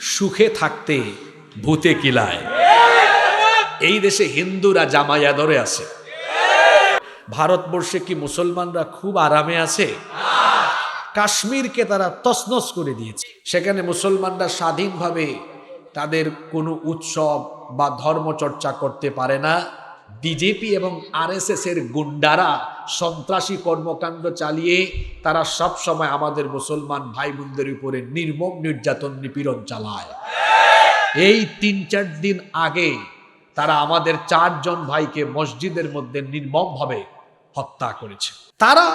সুখে থাকতে ভূতে কিলায়। এই দেশে হিন্দুরা জামাইয়া ধরে আছে। ভারতবর্ষে কি মুসলমানরা খুব আরামে আছে? কাশ্মীরকে তারা তসনস করে দিয়েছে। সেখানে মুসলমানরা স্বাধীনভাবে তাদের কোনো উৎসব বা ধর্মচর্চা করতে পারে না। বিজেপি এবং এর গুন্ডারা সন্ত্রাসী কর্মকাণ্ড চালিয়ে তারা সব সময় আমাদের মুসলমান ভাই বোনদের উপরে নির্মম নির্যাতন নিপীড়ন চালায়। এই তিন চার দিন আগে তারা আমাদের চারজন ভাইকে মসজিদের মধ্যে নির্মমভাবে হত্যা করেছে। তারা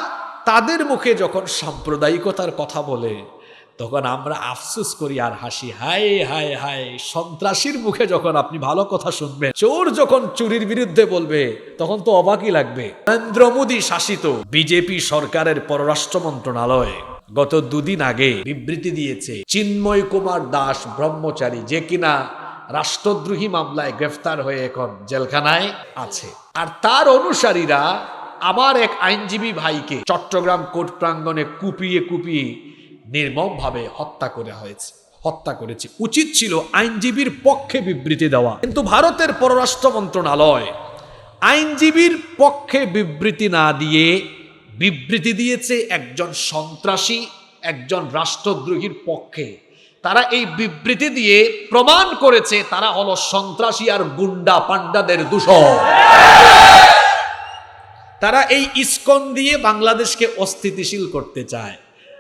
তাদের মুখে যখন সাম্প্রদায়িকতার কথা বলে তখন আমরা আফসোস করি আর হাসি, হায় হায় হায়। সন্ত্রাসীর মুখে যখন আপনি ভালো কথা শুনবেন, চোর যখন চুরির বিরুদ্ধে বলবে, তখন তো অবাকই লাগবে। নরেন্দ্র মোদী শাসিত বিজেপি সরকারের পররাষ্ট্র মন্ত্রণালয় গত দুদিন আগে বিবৃতি দিয়েছে, চিন্ময় কুমার দাস ব্রহ্মচারী যে কিনা রাষ্ট্রদ্রোহী মামলায় গ্রেফতার হয়ে এখন জেলখানায় আছে। আর তার অনুসারীরা আমার এক আইনজীবী ভাইকে চট্টগ্রাম কোর্ট প্রাঙ্গণে কুপিয়ে কুপিয়ে নির্মমভাবে হত্যা করা হয়েছে, হত্যা করেছে। উচিত ছিল আইনজীবীর পক্ষে বিবৃতি দেওয়া। কিন্তু ভারতের পররাষ্ট্র মন্ত্রণালয় আইনজীবীর পক্ষে বিবৃতি না দিয়ে বিবৃতি দিয়েছে একজন সন্ত্রাসী, একজন রাষ্ট্রদ্রোহীর পক্ষে। তারা এই বিবৃতি দিয়ে প্রমাণ করেছে তারা হলো সন্ত্রাসী আর গুন্ডা পান্ডাদের দূষণ। তারা এই ইস্কন দিয়ে বাংলাদেশকে অস্থিতিশীল করতে চায়।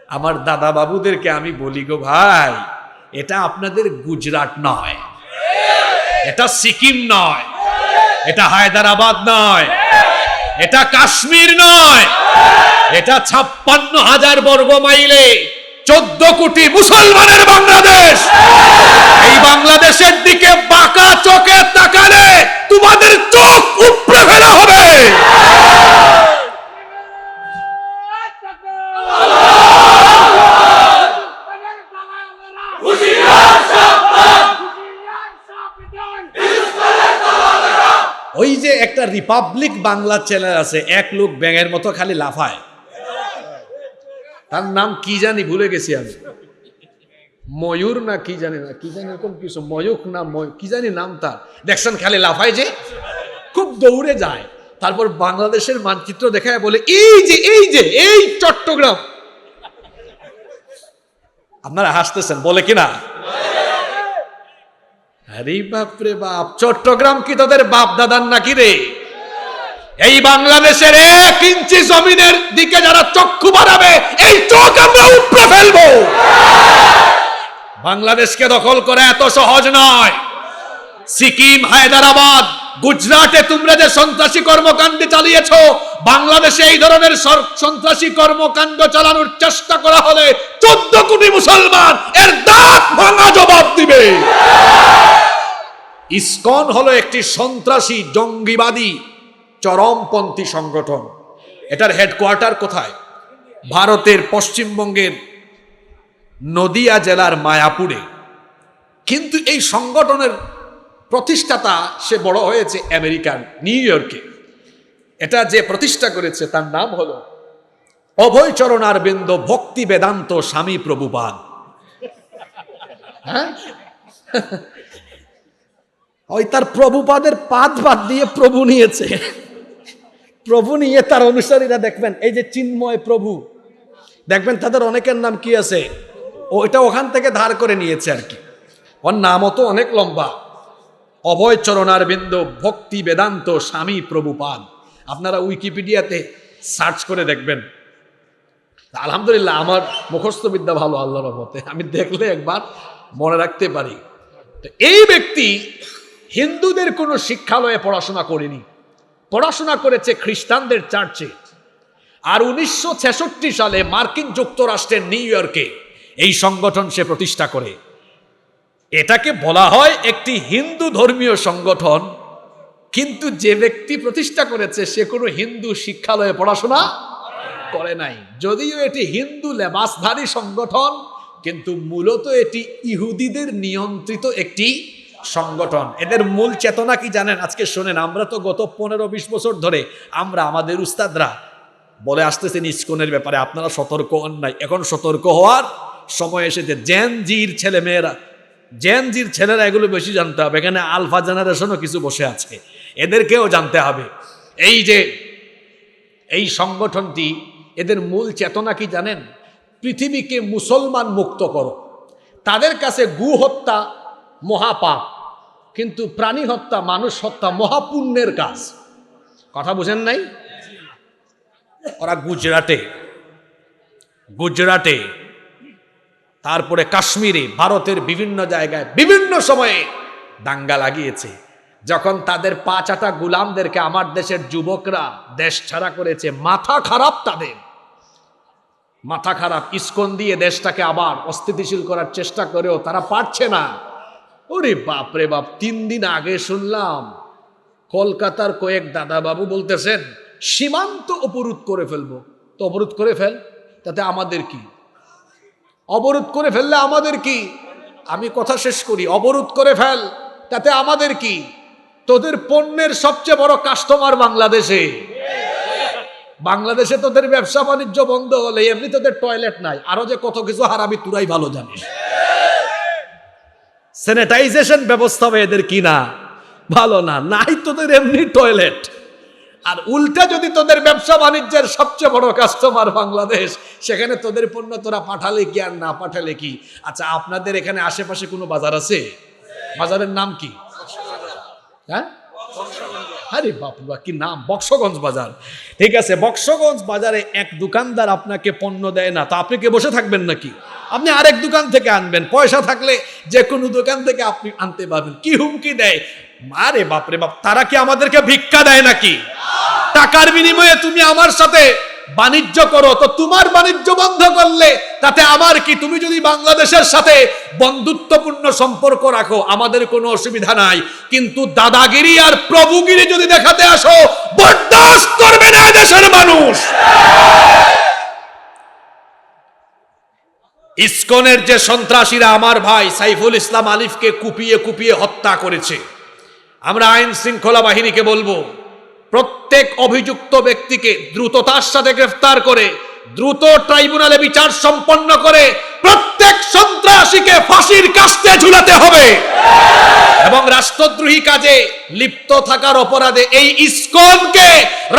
আমার দাদা বাবুদেরকে আমি বলি গো ভাই, এটা আপনাদের গুজরাট নয়। এটা সিকিম নয়। এটা হায়দ্রাবাদ নয়। এটা কাশ্মীর নয়। এটা ছাপ্পান্ন হাজার বর্গ মাইলে চোদ্দ কোটি মুসলমানের বাংলাদেশ। এই বাংলাদেশের দিকে বাঁকা চোখে তাকালে তোমাদের চোখ উপড়ে ফেলা হবে। একটা রিপাবলিক বাংলা চ্যানেল আছে, এক লোক ব্যাঙের মতো খালি লাফায়। তার নাম কি জানি ভুলে গেছি আমি। ময়ূর না কি জানি না, কি জানি এরকম কিছু ময়ূক না কি জানি নাম তার। দেখছেন খালি লাফায় যে, খুব দৌড়ে যায়। তারপর বাংলাদেশের মানচিত্র দেখায়, বলে, এই যে এই যে, এই চট্টগ্রাম। আপনারা হাসতেছেন, বলে কিনা আরে বাপরে বাপ, চট্টগ্রাম কি তাদের বাপ দাদার নাকি রে? এই বাংলাদেশের এক ইঞ্চি জমিনের দিকে যারা চক্ষু বাড়াবে, এই চোখ আমরা উপড়ে ফেলব। বাংলাদেশকে দখল করা এত সহজ নয়। সিকিম, হায়দ্রাবাদ, গুজরাটে তোমরা যে সন্ত্রাসী কর্মকাণ্ড চালিয়েছ, বাংলাদেশে এই ধরনের সন্ত্রাসী কর্মকাণ্ড চালানোর চেষ্টা করা হলে চোদ্দ কোটি মুসলমান এর দাঁত ভাঙা জবাব দিবে। ইসকন হলো একটি সন্ত্রাসী, জঙ্গিবাদী চরমপন্থী সংগঠন। এটার হেডকোয়ার্টার কোথায়? ভারতের পশ্চিমবঙ্গের নদিয়া জেলার মায়াপুরে। কিন্তু এই সংগঠনের প্রতিষ্ঠাতা সে বড় হয়েছে আমেরিকান নিউ ইয়র্কে। এটা যে প্রতিষ্ঠা করেছে তার নাম হলো অভয়চরণার বিন্দ ভক্তি বেদান্ত স্বামী প্রভুপাদ। হ্যাঁ? ওই তার প্রভুপাদের পাদ বাদ দিয়ে প্রভু নিয়েছে। প্রভু নিয়ে তার অনুসারীরা দেখবেন, এই যে চিন্ময় প্রভু, দেখবেন তাদের অনেকের নাম কি আছে? ও এটা ওখান থেকে ধার করে নিয়েছে আর কি। ওর নামও তো অনেক লম্বা। অভয় চরণার বিন্দু, ভক্তি বেদান্ত স্বামী প্রভুপাদ। আপনারা উইকিপিডিয়াতে সার্চ করে দেখবেন। আলহামদুলিল্লাহ, আমার মুখস্থ বিদ্যা ভালো, আল্লাহর রহমতে। আমি দেখলে একবার মনে রাখতে পারি। তো এই ব্যক্তি হিন্দুদের কোনো শিক্ষালয়ে পড়াশোনা করেনি। পড়াশোনা করেছে খ্রিস্টানদের চার্চে। আর উনিশশো ছেষট্টি সালে মার্কিন যুক্তরাষ্ট্রের নিউ ইয়র্কে এই সংগঠন সে প্রতিষ্ঠা করে। এটাকে বলা হয় একটি হিন্দু ধর্মীয় সংগঠন। কিন্তু যে ব্যক্তি প্রতিষ্ঠা করেছে, সে কোনো হিন্দু শিক্ষালয়ে পড়াশোনা করে নাই। যদিও এটি হিন্দু লেবাসধারী সংগঠন, কিন্তু মূলত এটি ইহুদিদের নিয়ন্ত্রিত একটি সংগঠন। এদের মূল চেতনা কি জানেন? আজকে শোনেন, আমরা তো গত পনেরো বিশ বছর ধরে আমরা আমাদের উস্তাদরা বলে আসতেছেন ইস্কনের ব্যাপারে, আপনারা সতর্ক নাই। এখন সতর্ক হওয়ার সময় এসেছে। জেন জির ছেলে মেয়েরা জেনজির ছেলেরা এগুলো বেশি জানতে হবে। এখানে আলফা জেনারেশনও কিছু বসে আছে। এদেরকেও জানতে হবে। এই যে, এই সংগঠনটি, এদের মূল চেতনা কি জানেন? পৃথিবীকে মুসলমান মুক্ত করো। তাদের কাছে গু হত্যা মহাপাপ। কিন্তু প্রাণী হত্যা, মানুষ হত্যা মহাপুণ্যের কাজ। কথা বুঝেন নাই? ওরা গুজরাটে গুজরাটে, তারপরে কাশ্মীরে, ভারতের বিভিন্ন জায়গায় বিভিন্ন সময়ে দাঙ্গা লাগিয়েছে। যখন তাদের পাঁচাটা গুলামদেরকে, আমার দেশের যুবকরা দেশ ছাড়া করেছে, মাথা খারাপ তাদের। মাথা খারাপ, ইস্কন দিয়ে দেশটাকে আবার অস্থিতিশীল করার চেষ্টা করেও তারা পারছে না। ওরে বাপ রে বাপ, তিন দিন আগে শুনলাম, কলকাতার কয়েক দাদাবাবু বলতেছেন, সীমান্ত অবরোধ করে ফেলব। তো অবরোধ করে ফেল, তাতে আমাদের কি? অবরোধ করে ফেললে আমাদের কি? আমি কথা শেষ করি, অবরোধ করে ফেল, তাতে আমাদের কি? তোদের পণ্যের সবচেয়ে বড় কাস্টমার বাংলাদেশে। বাংলাদেশে তোদের ব্যবসা বাণিজ্য বন্ধ হলে এমনি তোদের টয়লেট নাই, আরও যে কত কিছু হারাবি তুরাই ভালো জানিস। স্যানিটাইজেশন ব্যবস্থা হবে এদের কি না? ভালো না। নাই তোদের এমনি টয়লেট আর উল্টা যদি তোদের ব্যবসা বাণিজ্যের সবচেয়ে বড় কাস্টমার বাংলাদেশ, সেখানে তোদের পণ্য তোরা পাঠালে কি আর না পাঠালে কি? আচ্ছা আপনাদের এখানে আশেপাশে কোনো বাজার আছে? বাজারের নাম কি? হ্যাঁ? আরে বাপুবা কি নাম? বক্সগঞ্জ বাজার। ঠিক আছে, বক্সগঞ্জ বাজারে এক দোকানদার আপনাকে পণ্য দেয় না। তো আপনি কি বসে থাকবেন নাকি? আপনি আরেক দোকান থেকে আনবেন। পয়সা থাকলে যে কোনো দোকান থেকে আপনি আনতে পারবেন। কি হুমকি দেয়? আরে বাপরে বাপ, তারা কি আমাদেরকে ভিক্ষা দেয় নাকি? টাকার বিনিময়ে তুমি আমার সাথে বাণিজ্য করো, তো তোমার বাণিজ্য বন্ধ করলে তাতে আমার কি? তুমি যদি বাংলাদেশের সাথে বন্ধুত্বপূর্ণ সম্পর্ক রাখো, আমাদের কোনো অসুবিধা নাই। কিন্তু দাদাগিরি আর প্রভুগিরি যদি দেখাতে আসো, বরদাস্ত করবে না দেশের মানুষ। ইসকনের যে সন্ত্রাসীরা আমার ভাই সাইফুল ইসলাম আলিফকে কুপিয়ে কুপিয়ে হত্যা করেছে, আমরা আইন শৃঙ্খলা বাহিনীকে বলব, প্রত্যেক অভিযুক্ত ব্যক্তিকে দ্রুততার সাথে গ্রেফতার করে, দ্রুত ট্রাইব্যুনালে বিচার সম্পন্ন করে, প্রত্যেক সন্ত্রাসীকে ফাঁসির কাস্তে ঝুলাতে হবে। এবং রাষ্ট্রদ্রোহী কাজে লিপ্ত থাকার অপরাধে এই ইসকনকে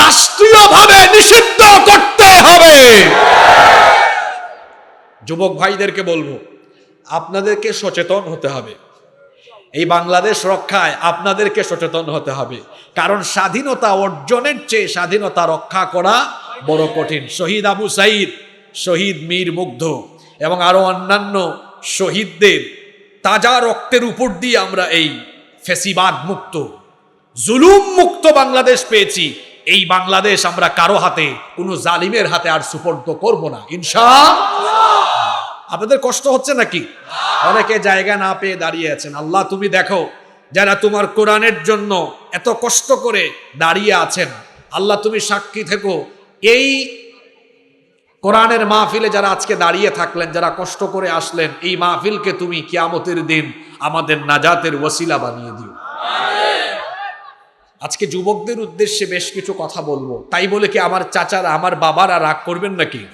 রাষ্ট্রীয়ভাবে নিষিদ্ধ করতে হবে যুবক ভাইদেরকে বলব, আপনাদেরকে সচেতন হতে হবে। এই বাংলাদেশ রক্ষায় আপনাদেরকে সচেতন হতে হবে। কারণ স্বাধীনতা অর্জনের চেয়ে স্বাধীনতা রক্ষা করা বড় কঠিন। শহীদ আবু সাইদ, শহীদ মীর মুগ্ধ এবং আরও অন্যান্য শহীদদের তাজা রক্তের উপর দিয়ে আমরা এই ফেসিবাদ মুক্ত, জুলুম মুক্ত বাংলাদেশ পেয়েছি। এই বাংলাদেশ আমরা কারও হাতে, কোনো জালিমের হাতে আর সুপর্দ করব না। ইনশা আপনাদের কষ্ট হচ্ছে নাকি? অনেকে জায়গা না পেয়ে দাঁড়িয়ে আছেন। আল্লাহ, তুমি দেখো, যারা তোমার কোরআনের জন্য এত কষ্ট করে দাঁড়িয়ে আছেন, আল্লাহ, তুমি সাক্ষী থেকো, এই কোরআনের মাহফিলে যারা আজকে দাঁড়িয়ে থাকলেন, যারা কষ্ট করে আসলেন, এই মাহফিলকে তুমি কিয়ামতের দিন আমাদের নাজাতের ওসিলা বানিয়ে দিও। আজকে যুবকদের উদ্দেশ্যে বেশ কিছু কথা বলব। তাই বলে কি আমার চাচারা, আমার বাবারা রাগ করবেন নাকি?